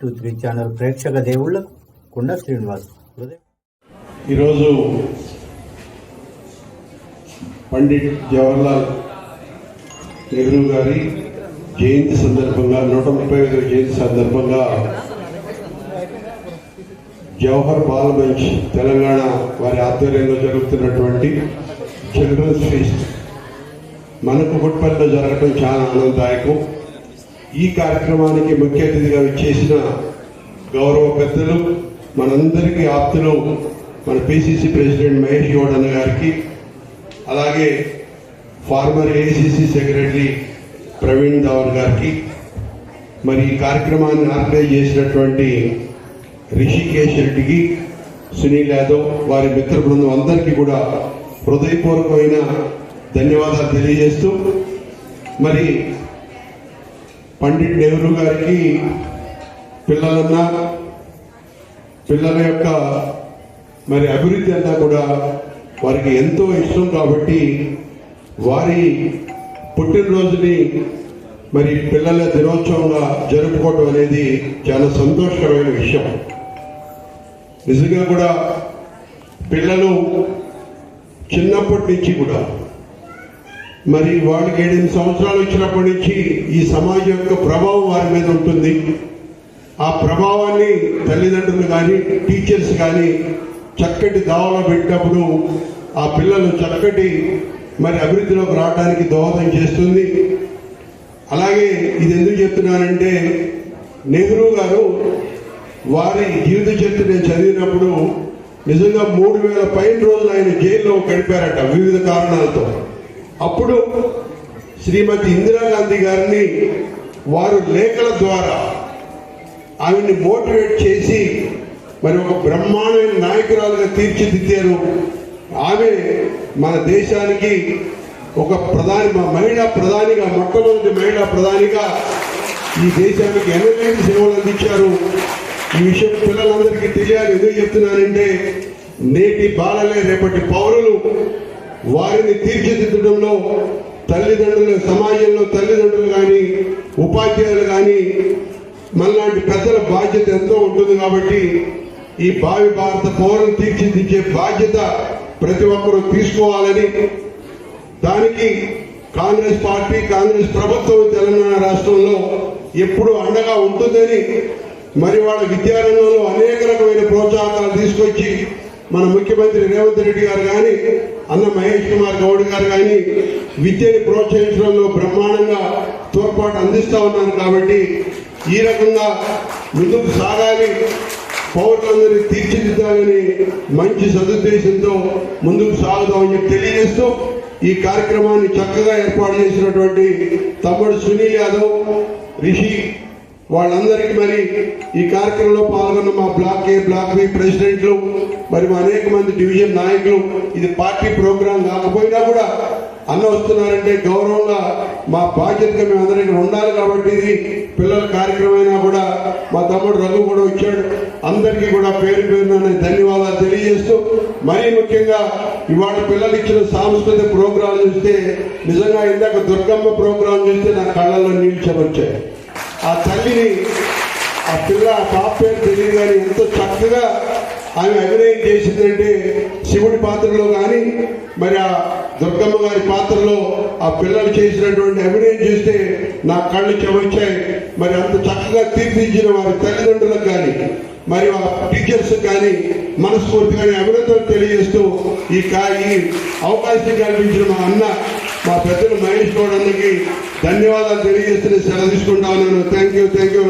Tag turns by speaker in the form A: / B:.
A: Three channel ప్రేక్షక దేవుళ్ళకు కుండ శ్రీనివాస్
B: ఈరోజు పండిట్ జవహర్లాల్ నెహ్రూ గారి జయంతి సందర్భంగా నూట ముప్పై ఐదవ జయంతి సందర్భంగా జవహర్ బాల్ మంచ్ తెలంగాణ వారి ఆధ్వర్యంలో జరుగుతున్నటువంటి చిల్డ్రన్స్ ఫీస్ట్. మనకు గుట్పల్లిలో జరగడం చాలా ఆనందదాయకం. ఈ కార్యక్రమానికి ముఖ్య అతిథిగా విచ్చేసిన గౌరవ పెద్దలు మనందరికీ ఆప్తులు మన పిసిసి ప్రెసిడెంట్ మహేష్ గౌడ్ అన్న గారికి అలాగే former ACC secretary Praveen Dhawan గారికి మరి ఈ కార్యక్రమాన్ని ఆర్గనైజ్ చేసినటువంటి రిషికేష్ రెడ్డికి సునీల్ యాదవ్ వారి మిత్ర బృందం అందరికీ కూడా హృదయపూర్వకమైన ధన్యవాదాలు తెలియజేస్తూ మరి పండిట్ నెహ్రూ గారికి పిల్లలన్న పిల్లల యొక్క మరి అభివృద్ధి అంతా కూడా వారికి ఎంతో ఇష్టం కాబట్టి వారి పుట్టినరోజుని మరి పిల్లల దినోత్సవంగా జరుపుకోవడం అనేది చాలా సంతోషకరమైన విషయం. నిజంగా కూడా పిల్లలు చిన్నప్పటి నుంచి కూడా మరి వాళ్ళకి ఏడెనిమిది సంవత్సరాలు వచ్చినప్పటి నుంచి ఈ సమాజం యొక్క ప్రభావం వారి మీద ఉంటుంది. ఆ ప్రభావాన్ని తల్లిదండ్రులు కానీ టీచర్స్ కానీ చక్కటి దావలో పెట్టినప్పుడు ఆ పిల్లలు చక్కటి మరి అభివృద్ధిలోకి రావడానికి దోహదం చేస్తుంది. అలాగే ఇది ఎందుకు చెప్తున్నానంటే నెహ్రూ గారు వారి జీవిత చరిత్ర నేను చదివినప్పుడు నిజంగా మూడు వేల పైన రోజులు ఆయన జైల్లో గడిపారట వివిధ కారణాలతో. అప్పుడు శ్రీమతి ఇందిరాగాంధీ గారిని వారు లేఖల ద్వారా ఆమెని మోటివేట్ చేసి మరి ఒక బ్రహ్మాండమైన నాయకురాలుగా తీర్చిదిద్దారు. ఆమె మన దేశానికి ఒక ప్రధాని మా మహిళా ప్రధానిగా మొట్టమొదటి మహిళా ప్రధానిగా ఈ దేశానికి ఎనలేని సేవలు అందించారు. ఈ విషయం పిల్లలందరికీ తెలియాలి. ఎందుకు చెప్తున్నానంటే నేటి బాలలే రేపటి పౌరులు వారిని తీర్చిదిద్దడంలో తల్లిదండ్రులు సమాజంలో తల్లిదండ్రులు కానీ ఉపాధ్యాయులు కానీ మనలాంటి పెద్దల బాధ్యత ఎంతో ఉంటుంది కాబట్టి ఈ భావి భారత పౌరులు తీర్చిదిద్దే బాధ్యత ప్రతి ఒక్కరూ తీసుకోవాలని దానికి కాంగ్రెస్ పార్టీ కాంగ్రెస్ ప్రభుత్వం తెలంగాణ రాష్ట్రంలో ఎప్పుడు అండగా ఉంటుందని మరి వాళ్ళ విద్యారంగంలో అనేక రకమైన ప్రోత్సాహకాలు తీసుకొచ్చి మన ముఖ్యమంత్రి రేవంత్ రెడ్డి గారు కానీ అన్న మహేష్ కుమార్ గౌడ్ గారు కానీ విద్యని ప్రోత్సహించడంలో బ్రహ్మాండంగా తోడ్పాటు అందిస్తా ఉన్నారు కాబట్టి ఈ రకంగా ముందుకు సాగాలి పౌరులందరినీ తీర్చిదిద్దాలని మంచి సదుద్దేశంతో ముందుకు సాగుదామని చెప్పి తెలియజేస్తూ ఈ కార్యక్రమాన్ని చక్కగా ఏర్పాటు చేసినటువంటి తమ్ముడు సునీల్ యాదవ్ రిషి వాళ్ళందరికీ మరి ఈ కార్యక్రమంలో పాల్గొన్న మా బ్లాక్ ఏ బ్లాక్ బి ప్రెసిడెంట్లు మరి మా అనేక మంది డివిజన్ నాయకులు ఇది పార్టీ ప్రోగ్రాం కాకపోయినా కూడా అన్న వస్తున్నారంటే గౌరవంగా మా బాధ్యతగా మేము అందరికీ ఉండాలి కాబట్టి ఇది పిల్లల కార్యక్రమం అయినా కూడా మా తమ్ముడు రఘు కూడా వచ్చాడు. అందరికీ కూడా పేరు పేరున ధన్యవాదాలు తెలియజేస్తూ మరీ ముఖ్యంగా ఇవాళ పిల్లలు ఇచ్చిన సాంస్కృతిక ప్రోగ్రాం చూస్తే నిజంగా ఇందాక దుర్గమ్మ ప్రోగ్రాం చూస్తే నా కళ్ళల్లో నీళ్ళు చెమొచ్చాయి ఆ తల్లిని ఆ పిల్ల ఆ పాప పేరు తెలియదు కానీ ఎంతో చక్కగా ఆమె అభినయం చేసిందంటే శివుడి పాత్రలో కానీ మరి ఆ దుర్గమ్మ గారి పాత్రలో ఆ పిల్లలు చేసినటువంటి అభినయం చూస్తే నా కళ్ళు చెవచ్చాయి మరి అంత చక్కగా తీర్చిదిద్దిన వారి తల్లిదండ్రులకు కానీ మరి ఆ టీచర్స్ కానీ మనస్ఫూర్తిగానే అభినందనలు తెలియజేస్తూ ఈ కా ఈ అవకాశం కల్పించిన మా అన్న మా పెద్దలు మహేష్ గౌడ్ అందరికీ ధన్యవాదాలు తెలియజేస్తూ సెలవు తీసుకుంటా ఉన్నాను. Thank you thank you